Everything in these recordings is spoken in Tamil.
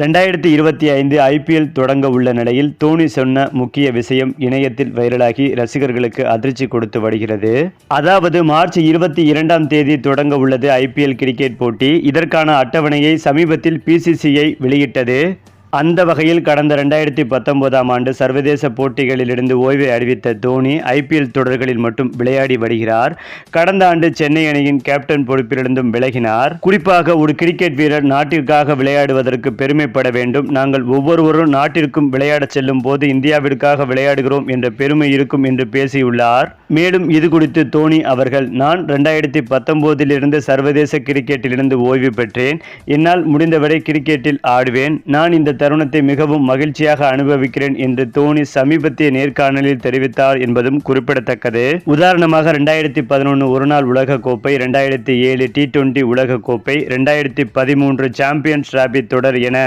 ரெண்டாயிரத்தி இருபத்தி ஐந்து ஐபிஎல் தொடங்க உள்ள நிலையில் தோனி சொன்ன முக்கிய விஷயம் இணையத்தில் வைரலாகி ரசிகர்களுக்கு அதிர்ச்சி கொடுத்து வருகிறது. அதாவது மார்ச் இருபத்தி இரண்டாம் தேதி தொடங்க உள்ளது ஐபிஎல் கிரிக்கெட் போட்டி. இதற்கான அட்டவணையை சமீபத்தில் பிசிசிஐ வெளியிட்டது. அந்த வகையில் கடந்த ரெண்டாயிரத்தி பத்தொன்பதாம் ஆண்டு சர்வதேச போட்டிகளிலிருந்து ஓய்வை அறிவித்த தோனி ஐபிஎல் தொடர்களில் மட்டும் விளையாடி வருகிறார். கடந்த ஆண்டு சென்னை அணியின் கேப்டன் பொறுப்பிலிருந்தும் விலகினார். குறிப்பாக ஒரு கிரிக்கெட் வீரர் நாட்டிற்காக விளையாடுவதற்கு பெருமைப்பட வேண்டும். நாங்கள் ஒவ்வொருவரும் நாட்டிற்கும் விளையாட செல்லும் போது இந்தியாவிற்காக விளையாடுகிறோம் என்ற பெருமை இருக்கும் என்று பேசியுள்ளார். மேலும் இது குறித்து தோனி அவர்கள் நான் ரெண்டாயிரத்தி பத்தொன்பதிலிருந்து சர்வதேச கிரிக்கெட்டிலிருந்து ஓய்வு பெற்றேன். என்னால் முடிந்தவரை கிரிக்கெட்டில் ஆடுவேன். நான் இந்த தருணத்தை மிகவும் மகிழ்ச்சியாக அனுபவிக்கிறேன் என்று தோனி சமீபத்திய நேர்காணலில் தெரிவித்தார் என்பதும் குறிப்பிடத்தக்கது. உதாரணமாக ரெண்டாயிரத்தி பதினொன்று ஒருநாள் உலக கோப்பை ரெண்டாயிரத்தி ஏழு டி டுவெண்டி உலக கோப்பை ரெண்டாயிரத்தி பதிமூன்று சாம்பியன்ஸ் டிராபி தொடர் என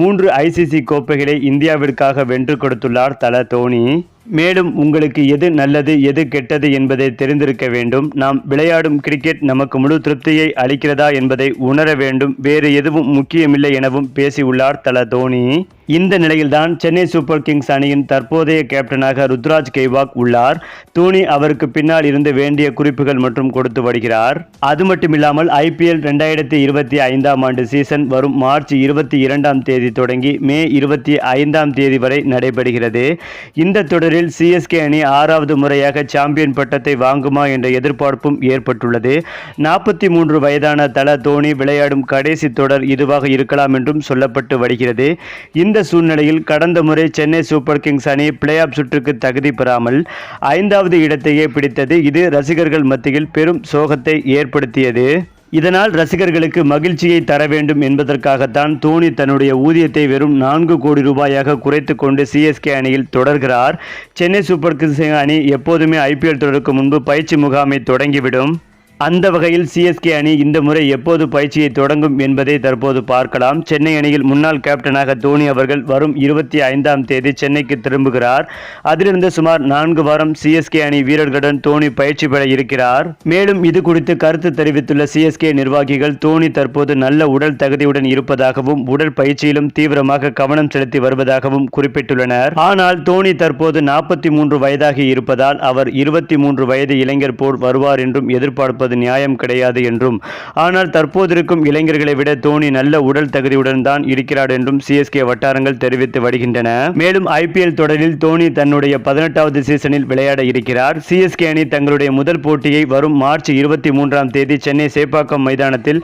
மூன்று ஐசிசி கோப்பைகளை இந்தியாவிற்காக வென்று கொடுத்துள்ளார் தல தோனி. மேலும் உங்களுக்கு எது நல்லது எது கெட்டது என்பதை தெரிந்திருக்க வேண்டும். நாம் விளையாடும் கிரிக்கெட் நமக்கு முழு திருப்தியை அளிக்கிறதா என்பதை உணர வேண்டும். வேறு எதுவும் முக்கியமில்லை எனவும் பேசியுள்ளார் தல தோனி. இந்த நிலையில்தான் சென்னை சூப்பர் கிங்ஸ் அணியின் தற்போதைய கேப்டனாக ருத்ராஜ் கெய்வாக் உள்ளார். தோனி அவருக்கு பின்னால் இருந்து வேண்டிய குறிப்புகள் மற்றும் கொடுத்து வருகிறார். அது மட்டுமில்லாமல் ஐபிஎல் ரெண்டாயிரத்தி இருபத்தி ஐந்தாம் ஆண்டு சீசன் வரும் மார்ச் இருபத்தி இரண்டாம் தேதி தொடங்கி மே இருபத்தி ஐந்தாம் தேதி வரை நடைபெறுகிறது. இந்த தொடரில் சிஎஸ்கே அணி ஆறாவது முறையாக சாம்பியன் பட்டத்தை வாங்குமா என்ற எதிர்பார்ப்பும் ஏற்பட்டுள்ளது. நாற்பத்தி மூன்று வயதான தல தோனி விளையாடும் கடைசி தொடர் இதுவாக இருக்கலாம் என்றும் சொல்லப்பட்டு வருகிறது. இந்த சூழ்நிலையில் கடந்த முறை சென்னை சூப்பர் கிங்ஸ் அணி பிளே ஆஃப் சுற்றுக்கு தகுதி பெறாமல் ஐந்தாவது இடத்தையே பிடித்தது. இது ரசிகர்கள் மத்தியில் பெரும் சோகத்தை ஏற்படுத்தியது. இதனால் ரசிகர்களுக்கு மகிழ்ச்சியை தர வேண்டும் என்பதற்காகத்தான் தோனி தன்னுடைய ஊதியத்தை வெறும் நான்கு கோடி ரூபாயாக குறைத்து கொண்டு சிஎஸ்கே அணியில் தொடர்கிறார். சென்னை சூப்பர் கிங்ஸ் அணி எப்போதுமே ஐபிஎல் தொடருக்கு முன்பு பயிற்சி முகாமை தொடங்கிவிடும். அந்த வகையில் சிஎஸ்கே அணி இந்த முறை எப்போது பயிற்சியை தொடங்கும் என்பதை தற்போது பார்க்கலாம். சென்னை அணியில் முன்னாள் கேப்டனாக தோனி அவர்கள் வரும் இருபத்தி ஐந்தாம் தேதி சென்னைக்கு திரும்புகிறார். அதிலிருந்து சுமார் நான்கு வாரம் சிஎஸ்கே அணி வீரர்களுடன் தோனி பயிற்சி பெற இருக்கிறார். மேலும் இது குறித்து கருத்து தெரிவித்துள்ள சிஎஸ்கே நிர்வாகிகள் தோனி தற்போது நல்ல உடல் தகுதியுடன் இருப்பதாகவும் உடல் பயிற்சியிலும் தீவிரமாக கவனம் செலுத்தி வருவதாகவும் குறிப்பிட்டுள்ளனர். ஆனால் தோனி தற்போது நாற்பத்தி மூன்று வயதாகி இருப்பதால் அவர் இருபத்தி மூன்று வயது இளைஞர் போல் வருவார் என்றும் எதிர்பார்ப்பது அது நியாயம் கிடையாது என்றும். ஆனால் தற்போதிருக்கும் இளைஞர்களை விட தோனி நல்ல உடல் தகுதியுடன் தான் இருக்கிறார் என்றும் சிஎஸ்கே வட்டாரங்கள் தெரிவித்து வருகின்றன. மேலும் ஐபிஎல் தொடரில் தோனி தன்னுடைய பதினெட்டாவது சீசனில் விளையாட இருக்கிறார். சிஎஸ்கே அணி தங்களுடைய முதல் போட்டியை வரும் மார்ச் இருபத்தி மூன்றாம் தேதி சென்னை சேப்பாக்கம் மைதானத்தில்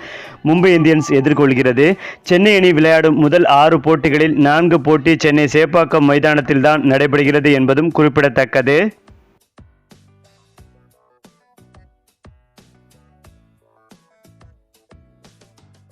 மும்பை இந்தியன்ஸ் எதிர்கொள்கிறது. சென்னை அணி விளையாடும் முதல் ஆறு போட்டிகளில் நான்கு போட்டி சென்னை சேப்பாக்கம் மைதானத்தில் தான் நடைபெறுகிறது என்பதும் குறிப்பிடத்தக்கது.